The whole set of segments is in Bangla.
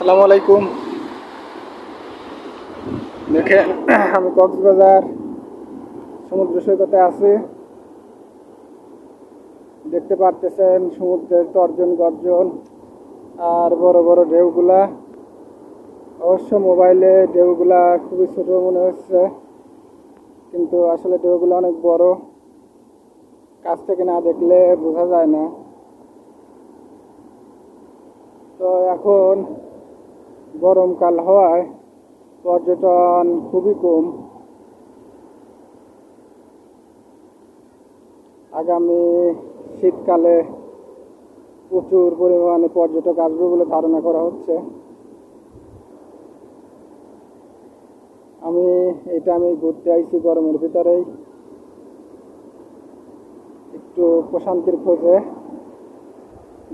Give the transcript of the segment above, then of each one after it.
আসসালামু আলাইকুম। দেখেন, আমি কক্সবাজার সমুদ্র সৈকতে আছি। দেখতে পারতেছেন, সমুদ্রের তর্জন গর্জন আর বড় বড় ঢেউগুলা। অবশ্য মোবাইলে ঢেউগুলা খুবই ছোট মনে হচ্ছে, কিন্তু আসলে ঢেউগুলো অনেক বড়। কাছ থেকে না দেখলে বোঝা যায় না। তো এখন গরমকাল হওয়ায় পর্যটন খুবই কম। আগামী শীতকালে প্রচুর পরিমাণে পর্যটক আসবে বলে ধারণা করা হচ্ছে। আমি, এটা আমি ঘুরতে আইছি গরমের ভিতরেই। একটু প্রশান্তির খোঁজে।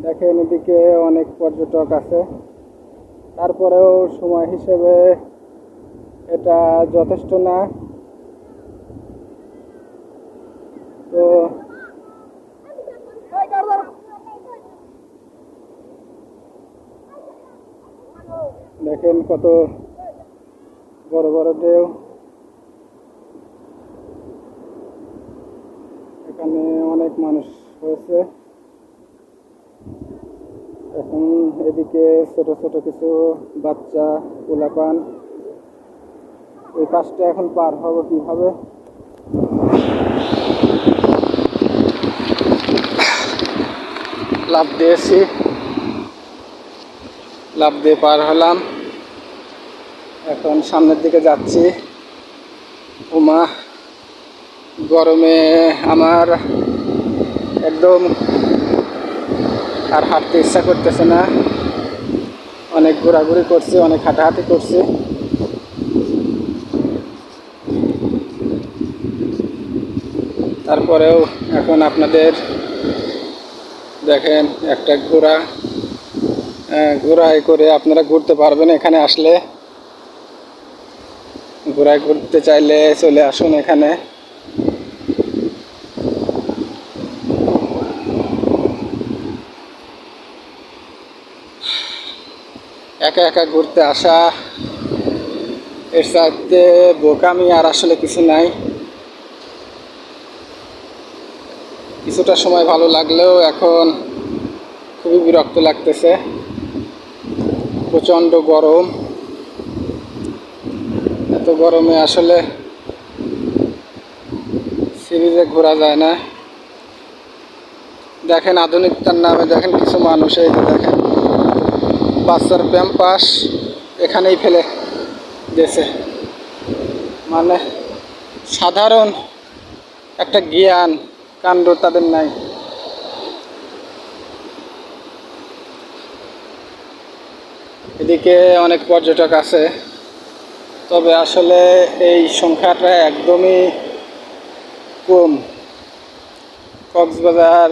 দেখেন এদিকে অনেক পর্যটক আছে। তারপরেও সময় হিসেবে এটা যথেষ্ট না। তো দেখেন কত বড় বড় ঢেউ। এখানে অনেক মানুষ হয়েছে। এখন এদিকে ছোট ছোট কিছু বাচ্চা, পোলাপান। এই পাশটা এখন পার হব কীভাবে? লাভ দিয়েছি। লাভ দিয়ে পার হলাম। এখন সামনের দিকে যাচ্ছি। উমা, গরমে আমার একদম আর হাঁটতে ইচ্ছা করতেছে না। অনেক ঘোরাঘুরি করছি অনেক হাঁটাহাঁটি করছি। তারপরেও এখন আপনাদের দেখেন একটা ঘোড়া আহ, ঘোড়ায় করে আপনারা ঘুরতে পারবেন এখানে আসলে। ঘোড়ায় ঘুরতে চাইলে চলে আসুন এখানে। একা একা ঘুরতে আসা, এর সাথে বোকামি আর আসলে কিছু নাই। কিছুটা সময় ভালো লাগলেও এখন খুবই বিরক্ত লাগতেছে। প্রচণ্ড গরম। এত গরমে আসলে সিরিজে ঘোরা যায় না। দেখেন আধুনিকতার নামে দেখেন কিছু মানুষ এই দেখেন বাচ্চার প্যাম্পাস এখানেই ফেলে দিয়েছে। মানে সাধারণ একটা জ্ঞান, কাণ্ড তাদের নাই। এদিকে অনেক পর্যটক আছে, তবে আসলে এই সংখ্যাটা একদমই কম। কক্সবাজার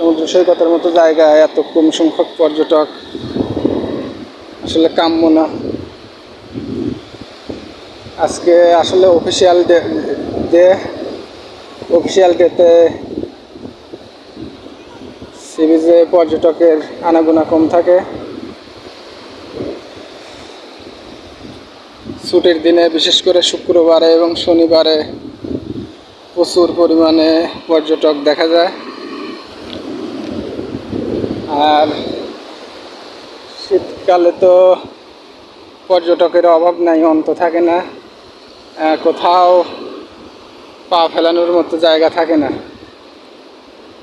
সমুদ্র সৈকতের মতো জায়গায় এত কম সংখ্যক পর্যটক। আসলে কাম্য না। আজকে আসলে অফিসিয়াল ডে অফিসিয়াল ডেতে সিরিজে পর্যটকের আনাগোনা কম থাকে। ছুটির দিনে বিশেষ করে শুক্রবারে এবং শনিবারে প্রচুর পরিমাণে পর্যটক দেখা যায়। আর শীতকালে তো পর্যটকের অভাব নাই, অন্ত থাকে না। কোথাও পা ফেলানোর মতো জায়গা থাকে না।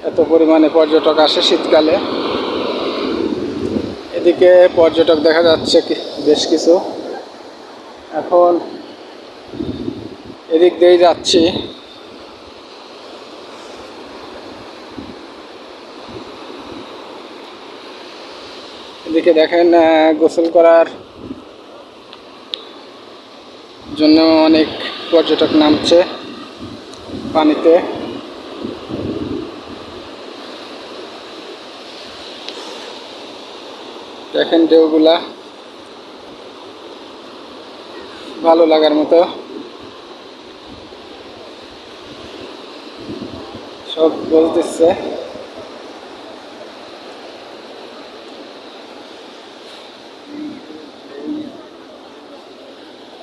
এত পরিমাণে পর্যটক আসে শীতকালে। এদিকে পর্যটক দেখা যাচ্ছে বেশ কিছু। এখন এদিক দিয়েই যাচ্ছি। এদিকে দেখেন গোসল করার জন্য অনেক পর্যটক নামছে পানিতে। দেখেন ঢেউগুলা, ভালো লাগার মতো। সব বলতেছে।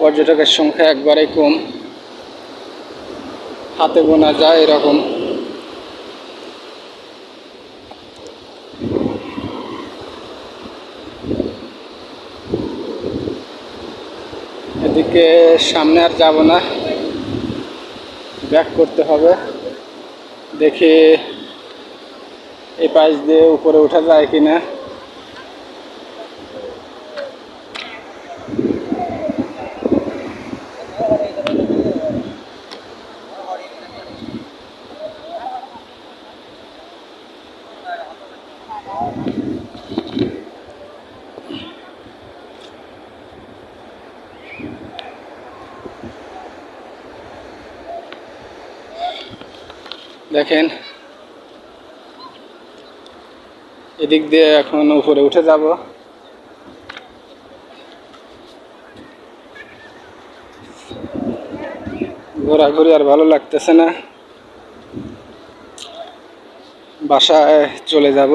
পর্যটকের সংখ্যা একবারেই কম। হাতে গোনা যায় এরকম। এদিকে সামনে আর যাব না। ব্যাক করতে হবে। দেখি এই পাশ দিয়ে উপরে ওঠা যায় কিনা। দেখেন, এদিক দিয়ে এখন উপরে উঠে যাব। ঘোরাঘুরি আর ভালো লাগতেছে না। বাসায় চলে যাব।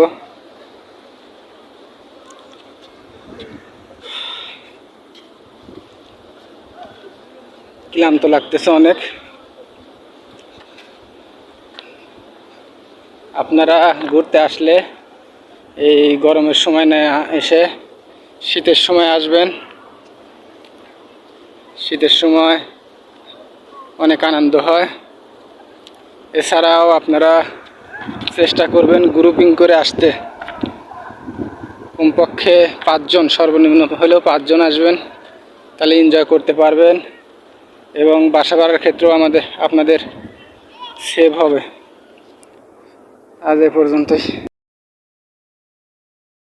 ক্লান্ত লাগতেছে অনেক। আপনারা ঘুরতে আসলে এই গরমের সময় না এসে শীতের সময় আসবেন। শীতের সময় অনেক আনন্দ হয়। এছাড়াও আপনারা চেষ্টা করবেন গ্রুপিং করে আসতে। কমপক্ষে পাঁচজন, সর্বনিম্ন হলেও পাঁচজন আসবেন। তাহলে এনজয় করতে পারবেন। এবং বাসা বাড়ার ক্ষেত্রেও আমাদের আপনাদের সেভ হবে। আজ এ পর্যন্তই।